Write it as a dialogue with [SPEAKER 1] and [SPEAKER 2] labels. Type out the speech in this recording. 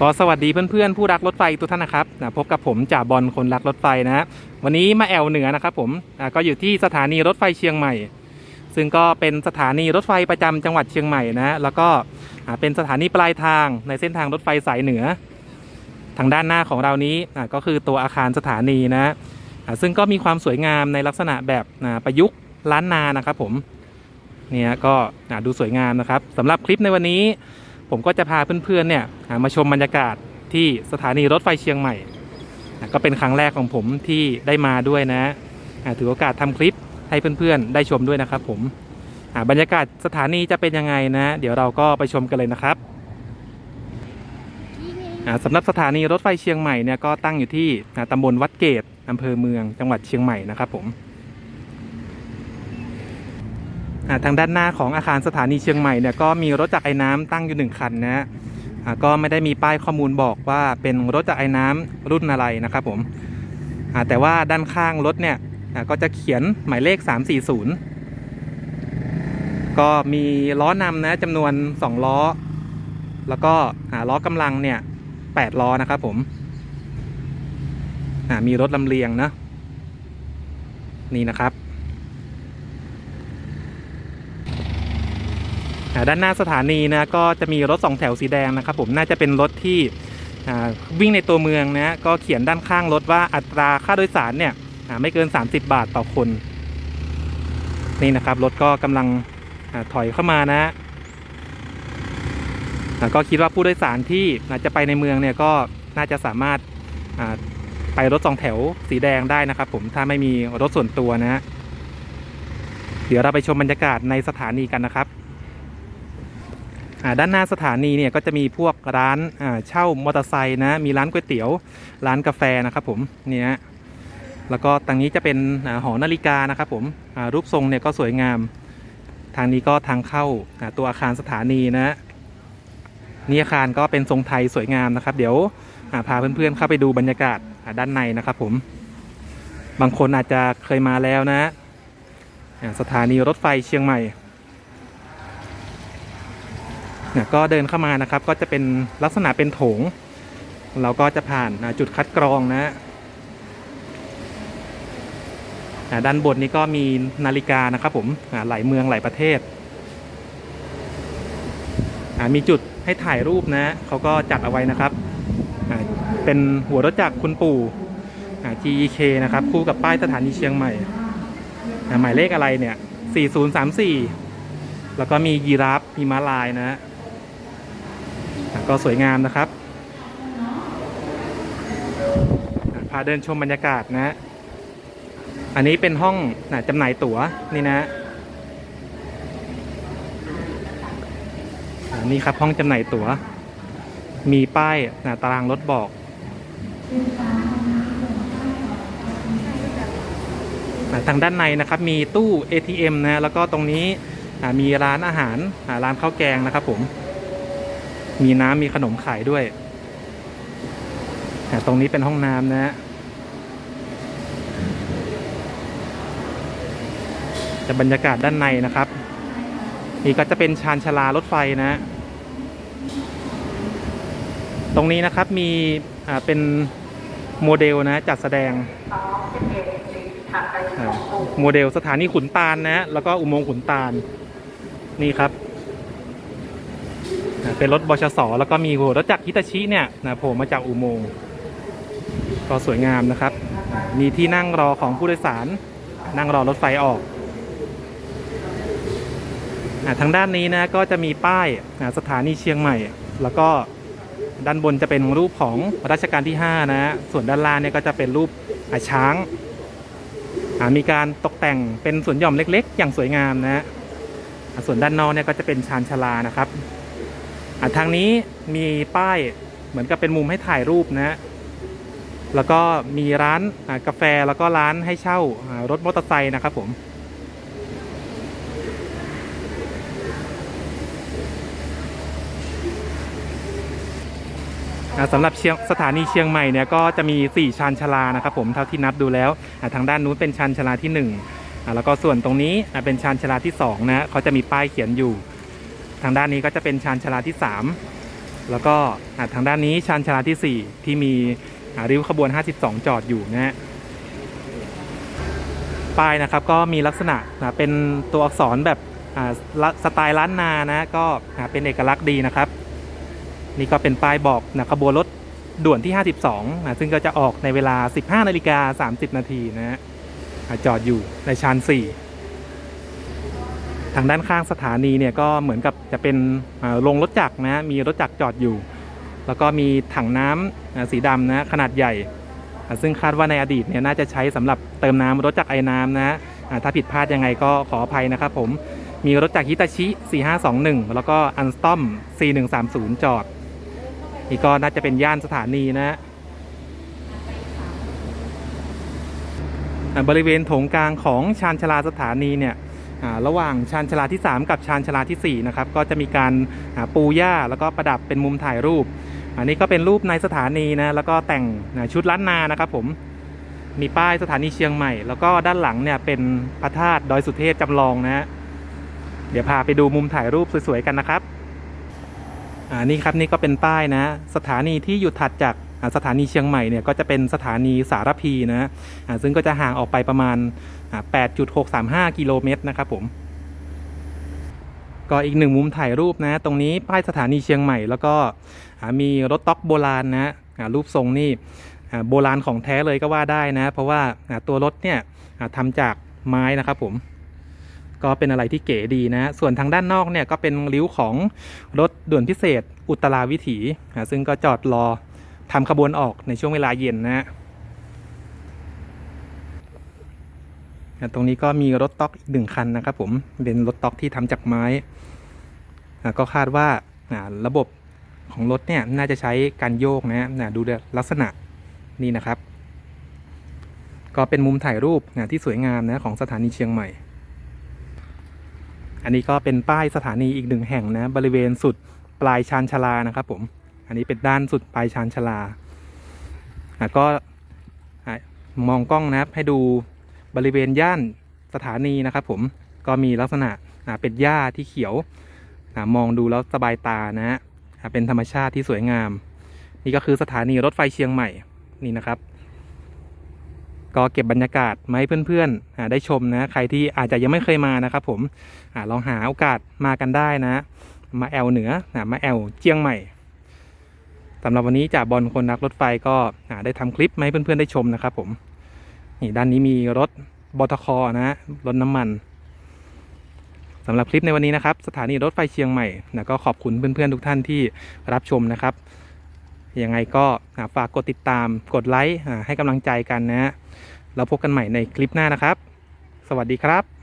[SPEAKER 1] ก็สวัสดีเพื่อนๆผู้รักรถไฟทุกท่านนะครับนะพบกับผมจ่าบอลคนรักรถไฟนะวันนี้มาแอวเหนือนะครับผมอ่าก็อยู่ที่สถานีรถไฟเชียงใหม่ ซึ่งก็เป็นสถานีรถไฟประจำจังหวัดเชียงใหม่นะแล้วก็เป็นสถานีปลายทางในเส้นทางรถไฟสายเหนือ ทางด้านหน้าของเรานี้อ่าก็คือตัวอาคารสถานีนะซึ่งก็มีความสวยงามในลักษณะแบบประยุกต์ล้านนานะครับผมเนี่ยก็ดูสวยงามนะครับสำหรับคลิปในวันนี้ ผมก็จะพาเพื่อนๆเนี่ยมาชมบรรยากาศที่สถานีรถไฟเชียงใหม่ ก็เป็นครั้งแรกของผมที่ได้มาด้วยนะถือโอกาสทำคลิปให้เพื่อนๆ ได้ชมด้วยนะครับผมบรรยากาศสถานีจะเป็นยังไงนะ เดี๋ยวเราก็ไปชมกันเลยนะครับอ่าสำหรับสถานีรถไฟเชียงใหม่เนี่ยก็ตั้งอยู่ที่อ่าตำบลวัดเกตอำเภอเมืองจังหวัดเชียงใหม่นะครับผม อ่า ทางด้านหน้าของอาคารสถานีเชียงใหม่เนี่ยก็มีรถจักรไอ้น้ำตั้งอยู่หนึ่งคันนะฮะก็ไม่ได้มีป้ายข้อมูลบอกว่าเป็นรถจักรไอ้น้ำรุ่นอะไรนะครับผมแต่ว่าด้านข้างรถเนี่ยก็จะเขียนหมายเลข 340 ก็มีล้อนำนะจำนวน 2 ล้อ แล้วก็ล้อกำลังเนี่ย8ล้อนะครับผมมีรถลำเลียงนะนี่นะครับ อ่า ด้านหน้าสถานีนะก็จะมีรถสองแถวสีแดงนะครับผมน่าจะเป็นรถที่วิ่งในตัวเมืองนะก็เขียนด้านข้างรถว่าอัตราค่าโดยสารเนี่ยไม่เกิน 30 บาทต่อคนนี่นะครับรถก็กำลังอถอยเข้ามานะแล้วก็คิดว่าผู้โดยสารที่อาจจะไปในเมืองเนี่ยก็น่าจะสามารถไปรถสองแถวสีแดงได้นะครับผมถ้าไม่มีรถส่วนตัวนะ เดี๋ยวเราไปชมบรรยากาศในสถานีกันนะครับ ด้านหน้าสถานีเนี่ยก็จะมีพวกร้านเช่ามอเตอร์ไซค์นะ มีร้านก๋วยเตี๋ยว ร้านกาแฟนะครับผมเนี่ยแล้วก็ตรงนี้จะเป็นอหอนาฬิกานะครับผมรูปทรงเนี่ยก็สวยงาม ทางนี้ก็ทางเข้าตัวอาคารสถานีนะนี่อาคารก็เป็นทรงไทยสวยงามนะครับ เดี๋ยวพาเพื่อนๆเข้าไปดูบรรยากาศด้านในนะครับผมบางคนอาจจะเคยมาแล้วนะ สถานีรถไฟเชียงใหม่ เนี่ยก็เดินเข้ามานะครับ ก็จะเป็นลักษณะเป็นโถง เราก็จะผ่านจุดคัดกรองนะอ่าด้านบนนี้ก็มีนาฬิกานะครับผมหลายเมืองหลายประเทศ มีจุดให้ถ่ายรูปนะเขาก็จัดเอาไว้นะครับ เป็นหัวรถจักรคุณปู่ GEK นะครับ คู่กับป้ายสถานีเชียงใหม่ หมายเลขอะไรเนี่ย 4034 แล้วก็มียีราฟมีม้าลายนะอะ ก็สวยงามนะครับพาเดินชมบรรยากาศนะ อันนี้เป็นห้องนะจำหน่ายตั๋วนี่นะนี่ครับห้องจำหน่ายตั๋ว มีป้ายนะตารางรถบอกทางด้านในนะครับมีตู้ ATM นะแล้วก็ตรงนี้มีร้านอาหารร้านข้าวแกงนะครับผม มีน้ำมีขนมขายด้วยแต่ตรงนี้เป็นห้องน้ำนะฮะจะบรรยากาศด้านในนะครับ นี่ก็จะเป็นชานชาลารถไฟนะ ตรงนี้นะครับมีอ่าเป็นโมเดลนะจัดแสดงอ่าโมเดลสถานีขุนตาลนะ แล้วก็อุโมงค์ขุนตาล นี่ครับ เป็นรถบชสแล้วก็มีหัวรถจักรฮิตาชิเนี่ยนะโผล่มาจากอุโมงค์ก็สวยงามนะครับ มีที่นั่งรอของผู้โดยสาร นั่งรอรถไฟออกอทางด้านนี้นะก็จะมีป้ายสถานีเชียงใหม่ แล้วก็ด้านบนจะเป็นรูปของรัชกาลที่ 5 นะส่วนด้านล่างเนี่ยก็จะเป็นรูปอ่าช้าง มีการตกแต่งเป็นสวนหย่อมเล็ก ๆ อย่างสวยงามนะ ส่วนด้านนอกเนี่ยก็จะเป็นชานชาลานะครับ อะทางนี้มีป้ายเหมือนกับเป็นมุมให้ถ่ายรูปนะแล้วก็มีร้านกาแฟแล้วก็ร้านให้เช่ารถมอเตอร์ไซค์นะครับผม สำหรับเชียงสถานีเชียงใหม่เนี่ยก็จะมี 4 ชานชาลานะครับผมเท่าที่นับดูแล้ว ทางด้านนู้นเป็นชานชาลาที่1อ่าแล้วก็ส่วนตรงนี้เป็นชานชาลาที่2นะเขาจะมีป้ายเขียนอยู่ ทางด้านนี้ก็จะเป็นชานชาลาที่ 3 แล้วก็ทางด้านนี้ชานชาลาที่ 4 ที่มีอาริ้วขบวน 52 จอดอยู่นะฮะป้ายนะครับก็มีลักษณะนะเป็นตัวอักษรแบบอ่าสไตล์ล้านนานะก็เป็นเอกลักษณ์ดีนะครับ นี่ก็เป็นป้ายบอกนะขบวนรถด่วนที่ 52นะซึ่งก็จะออกในเวลา 15นาฬิกา30 นาทีนะฮะจอดอยู่ในชาน4 ทางด้านข้างสถานีเนี่ยก็เหมือนกับจะเป็นโรงรถจักรนะมีรถจักรจอดอยู่ แล้วก็มีถังน้ำอ่าสีดำนะขนาดใหญ่ ซึ่งคาดว่าในอดีตเนี่ยน่าจะใช้สำหรับเติมน้ำรถจักรไอ้น้ำนะถ้าผิดพลาดยังไงก็ขออภัยนะครับผมมีรถจักรฮิตาชิ 4521 แล้วก็อันสตอม 4130 จอด นี่ก็น่าจะเป็นย่านสถานีนะบริเวณโถงกลางของชานชาลาสถานีเนี่ย ระหว่างชานชาลาที่ 3 กับชานชาลาทีสี่ 4 นะครับ ก็จะมีการปูหญ้าแล้วก็ประดับเป็นมุมถ่ายรูป อันนี้ก็เป็นรูปในสถานีนะ แล้วก็แต่งชุดล้านนานะครับผม มีป้ายสถานีเชียงใหม่ แล้วก็ด้านหลังเนี่ยเป็นพระธาตุดอยสุเทพจำลองนะเดี๋ยวพาไปดูมุมถ่ายรูปสวยๆกันนะครับอ่านี่ครับนี่ก็เป็นป้ายนะ สถานีที่อยู่ถัดจาก สถานีเชียงใหม่เนี่ยก็จะเป็นสถานีสารพีนะซึ่งก็จะห่างออกไปประมาณอ่า8.635 กิโลเมตรนะครับผมก็อีกหนึ่งมุมถ่ายรูปนะ ตรงนี้ป้ายสถานีเชียงใหม่ แล้วก็มีรถต๊อกโบราณนะรูปทรงนี่โบราณของแท้เลยก็ว่าได้นะ เพราะว่าตัวรถเนี่ยทำจากไม้นะครับผมก็เป็นอะไรที่เก๋ดีนะ ส่วนทางด้านนอกเนี่ยก็เป็นริ้วของรถด่วนพิเศษอุตราวิถี ซึ่งก็จอดรอ ทำขบวนออกในช่วงเวลาเย็นนะอะตรงนี้ก็มีรถต๊อกอีกหนึ่งคันนะครับผมเป็นรถต๊อกที่ทำจากไม้ ก็คาดว่าระบบของรถเนี่ยน่าจะใช้การโยกนะนะดูลักษณะนี่นะครับ ก็เป็นมุมถ่ายรูปนะที่สวยงามนะของสถานีเชียงใหม่ อันนี้ก็เป็นป้ายสถานีอีกหนึ่งแห่งนะบริเวณสุดปลายชานชาลานะครับผม อันนี้เป็นด้านสุดปลายชานชาลาอะก็มองกล้องนะครับให้ดูบริเวณย่านสถานีนะครับ ผมก็มีลักษณะเป็นหญ้าที่เขียวมองดูแล้วสบายตานะฮะเป็นธรรมชาติที่สวยงาม นี่ก็คือสถานีรถไฟเชียงใหม่นี่นะครับ ก็เก็บบรรยากาศมาให้เพื่อนๆอ่าได้ชมนะ ใครที่อาจจะยังไม่เคยมานะครับ ผมอลองหาโอกาสมากันได้นะ มาแอลเหนือมาแอลเชียงใหม่ สำหรับวันนี้จากบอลคนรักรถไฟก็ได้ทำคลิปมาให้เพื่อนๆได้ชมนะครับผมนี่ด้านนี้มีรถบทคนะฮะรถน้ำมันสำหรับคลิปในวันนี้นะครับ สถานีรถไฟเชียงใหม่นะก็ขอบคุณเพื่อนๆทุกท่านที่รับชมนะครับยังไงก็ฝากกดติดตามกดไลค์ให้กำลังใจกันนะฮะแล้วพบกันใหม่ในคลิปหน้านะครับ สวัสดีครับ